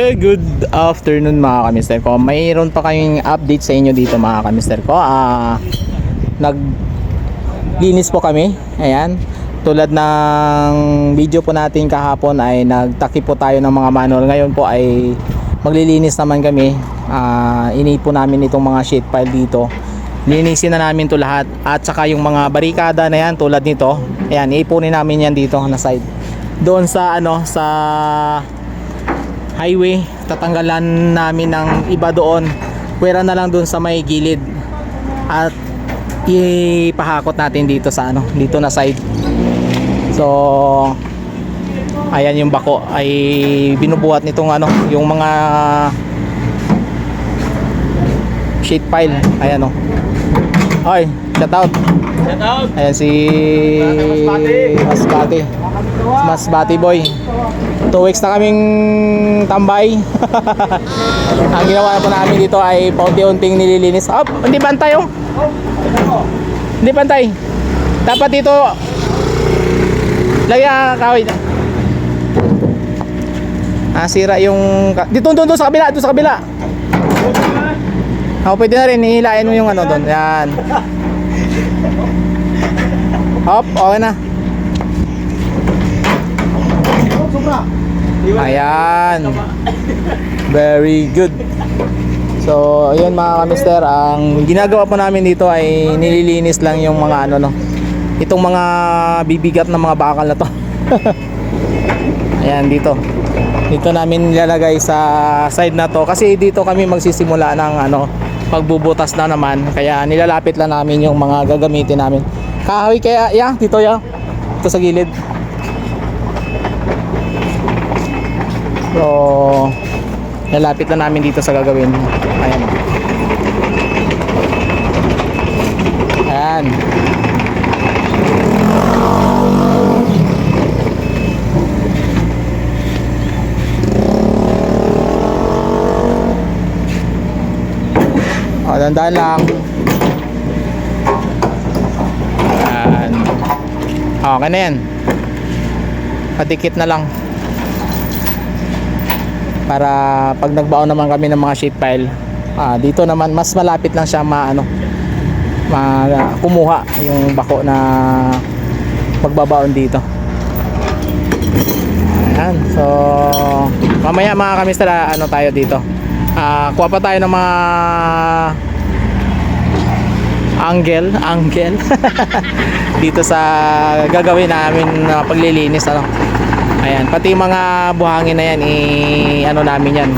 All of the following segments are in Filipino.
Good afternoon mga kamister ko. Mayroon pa kayong update sa inyo dito mga kamister ko. Ah, naglinis po kami. Ayan. Tulad ng video po natin kahapon ay nagtakip po tayo ng mga manual. Ngayon po ay maglilinis naman kami. Ah, ini po namin itong mga sheet pile dito. Linisin na namin to lahat. At saka yung mga barikada na yan tulad nito. Ayan, ipunin namin yan dito na side. Doon sa ano sa highway tatanggalan namin ng iba doon pwera na lang doon sa may gilid at ipahakot natin dito sa ano dito na side so ayan yung bako ay binubuhat nitong ano yung mga sheet pile ayan oh Hoy, shout out. Shout out! Ayan si Masbate. Masbate boy. Two weeks na kaming tambay. Ang ginawa po namin dito ay paunti-unting nililinis. Up, hindi bantay oh. Hindi bantay. Dapat dito lagyan kawit. Ah, sira yung dito doon doon sa kabila, doon sa kabila. Oh, pwede na rin ihilain mo yung ano doon. Yan. Hop, okay na. Ayan. Very good. So, ayun mga kamister, ang ginagawa po namin dito ay nililinis lang yung mga ano no. Itong mga bibigat na mga bakal na to. Ayan dito. Dito namin nilalagay sa side na to kasi dito kami magsisimula ng ano pagbubutas na naman kaya nilalapit lang namin yung mga gagamitin namin. Kahoy kaya ya, dito ya. Ito sa gilid. So, lalapit lang namin dito sa gagawin. Ayan. Ayan. O, dandan lang. Ayan. Okay na yan. Patikit na lang para pag nagbaon naman kami ng mga sheet pile ah, dito naman mas malapit lang siya maano ma, kumuha yung bako na magbabaon dito. Ayan, so mamaya mga kamister ah, ano tayo dito? Ah, kuha pa tayo ng mga angle angle. Dito sa gagawin namin na paglilinis ano Ayan, pati mga buhangin na yan, i ano namin yan.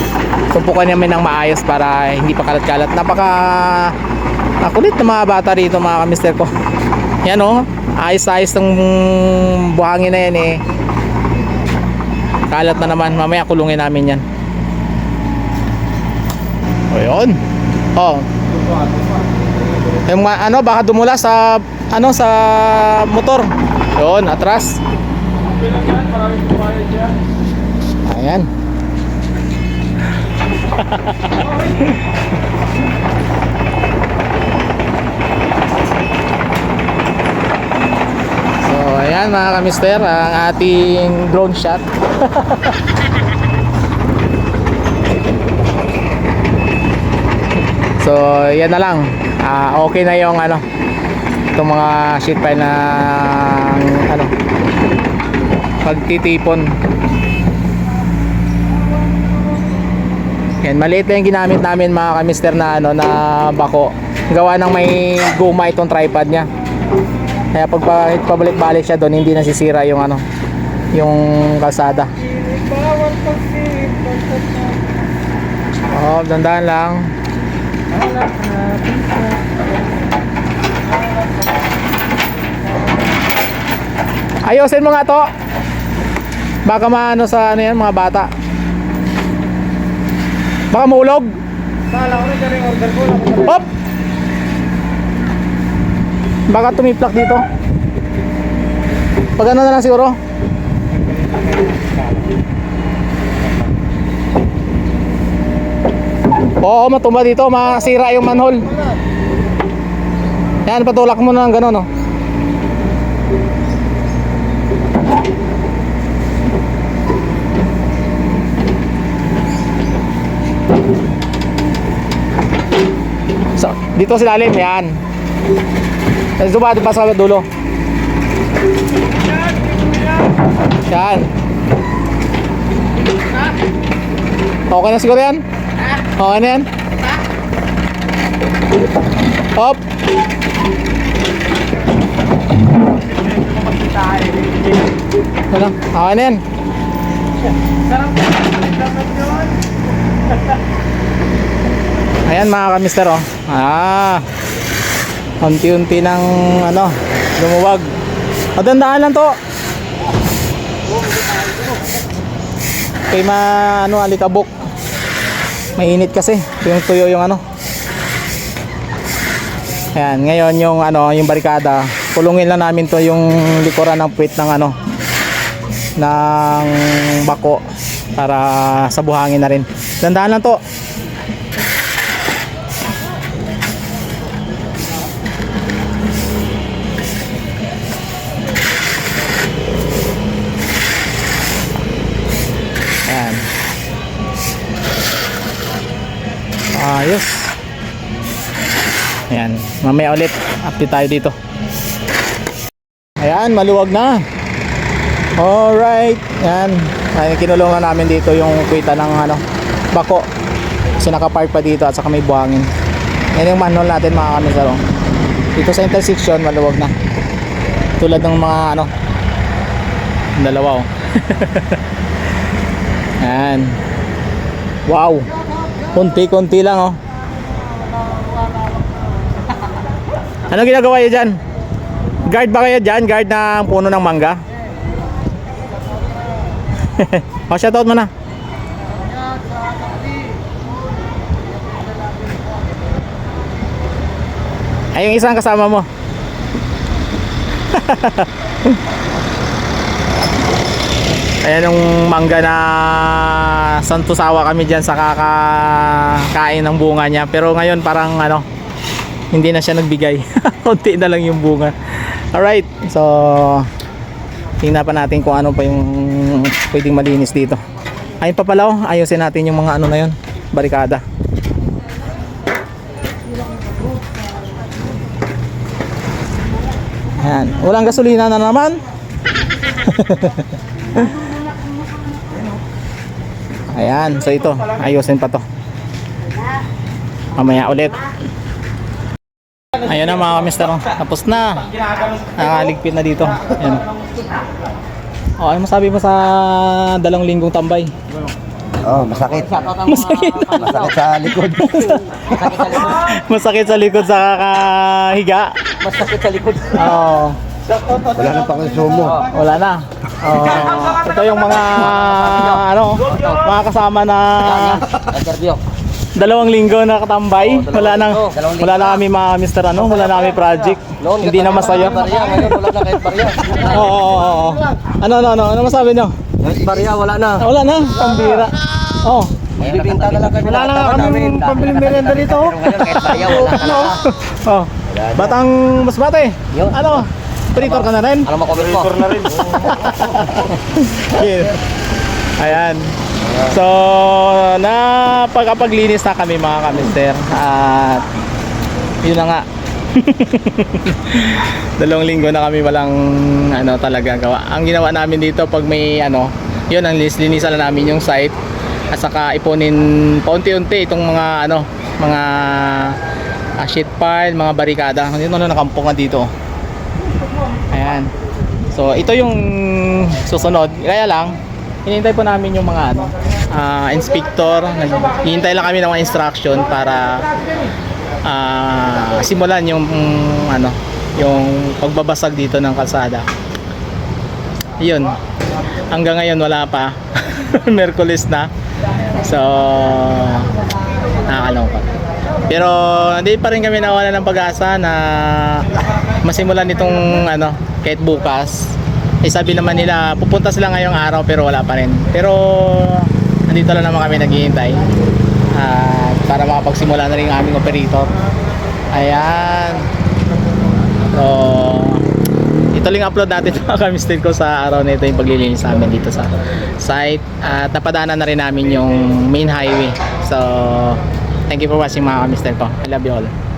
Tumpukan namin ng maayos para hindi pa kalat-kalat. Napaka nakulit ng mga bata rito, mga kamister ko. Yan oh, ayos-ayos ng buhangin na yan eh. Kalat na naman, mamaya kulungin namin yan. O yun. Oh. Yung ano, baka dumula sa ano sa motor. Yun, atras. Ayan. so, ayan mga kamister, ang ating drone shot. so, yan na lang. Ah, okay na yung ano, itong mga sheet pile na ano, pagtitipon. Yan maliit lang yung ginamit namin mga kamister na ano na bako. Gawa ng may guma itong tripod niya. Kaya pag pa- pabalik-balik siya doon hindi nasisira yung ano yung kalsada. Oh dandan lang. Ayusin mo nga to Baka maano sa ano yan, mga bata. Baka maulog. Kala ko rin dyan yung order ko. Hop! Baka tumiplak dito. Pag ano na lang siguro. Oo, matumba dito, masira yung manhole. Yan, patulak mo na ng gano'n, no? Dito sa lalim, yan. Dito ba, dito pa sa dulo. Yan. Okay na siguro yan? Okay na yan? Hop. Ano? Okay na yan. Ayan mga kamister oh. Ah. Unti-unti ng ano, lumuwag. Padandaan lang to. Kay ma ano alikabok. Mainit kasi. Yung tuyo yung ano. Ayan, ngayon yung ano, yung barikada, kulungin lang namin to yung likuran ng puwit ng ano ng bako para sa buhangin na rin. Dandaan lang to. Ayan. Ayos. Ayan. Mamaya ulit. Update tayo dito. Ayan, maluwag na. Alright. Ayan. Ay, kinulungan namin dito yung kuwita ng ano, bako. Kasi nakapark pa dito at saka may buhangin. Yan yung manual natin mga kamisaro. Dito sa intersection, maluwag na. Tulad ng mga ano, dalawa oh. Ayan. Wow. Kunti-kunti lang oh. Ano ginagawa niyo dyan? Guard ba kayo dyan? Guard ng puno ng mangga? o, shoutout mo na. Ay, yung isang kasama mo. Ayan yung mangga na santusawa kami dyan sa kakakain ng bunga niya. Pero ngayon parang ano, hindi na siya nagbigay. Konti na lang yung bunga. Alright, so tingnan pa natin kung ano pa yung pwedeng malinis dito. Ayun pa pala oh, ayusin natin yung mga ano na yun, barikada. Ayan, walang gasolina na naman. Ayan, so ito, ayusin pa to. Mamaya ulit. Ayun na mga kamister, oh. tapos na. Nakaligpit na dito. Ayan. Oh, ano masabi mo sa dalawang linggong tambay? Oh, masakit. Masakit. Masakit sa likod. Masakit sa likod sa kakahiga. Masakit sa likod. Oo. Wala nang pakonsumo. Wala na. Oh, ito yung mga ano, mga kasama na Interview. dalawang linggo na katambay. Wala na. Dalawang linggo Wala na kami mga Mr. Ano, wala na kami project. Hindi na masaya. Barya, ngayon wala na kahit barya. Oo, oo, oo, oo. Ano, ano, ano, ano masabi nyo? Kahit barya, wala na. Ah, Wala na, pambira. Oh. Bibinta na lang kami. Wala na nga kami pambiling merienda dito. Pero ngayon kahit barya, wala ka na. Oh. Batang mas bate. Yun. Ano? Operator ka na rin? Ano makomment mo? na rin. Yeah. Ayan. So, napagkapaglinis na kami mga kamister. At yun na nga. Dalawang linggo na kami walang ano talaga gawa. Ang ginawa namin dito pag may ano, yun ang linis linisan na namin yung site at saka ipunin paunti-unti itong mga ano, mga ah, sheet pile, mga barikada. Dito na nakampungan dito. Ayan. So, ito yung susunod. Kaya lang, hinihintay po namin yung mga ano, ah, inspector. Hinihintay lang kami ng mga instruction para ah, simulan yung mm, ano, yung pagbabasag dito ng kalsada. Yun. Hanggang ngayon wala pa. Merkulis na. So, nakakalungkot. Pero hindi pa rin kami nawala ng pag-asa na masimulan nitong ano, kahit bukas. Eh sabi naman nila, pupunta sila ngayong araw pero wala pa rin. Pero nandito lang naman kami naghihintay. At para makapagsimula na rin ang aming operator. Ayan. So, ito lang upload natin mga kamistin ko sa araw na ito yung paglilinis namin dito sa site. At napadaanan na rin namin yung main highway. So, thank you for watching mga kamistin ko. I love you all.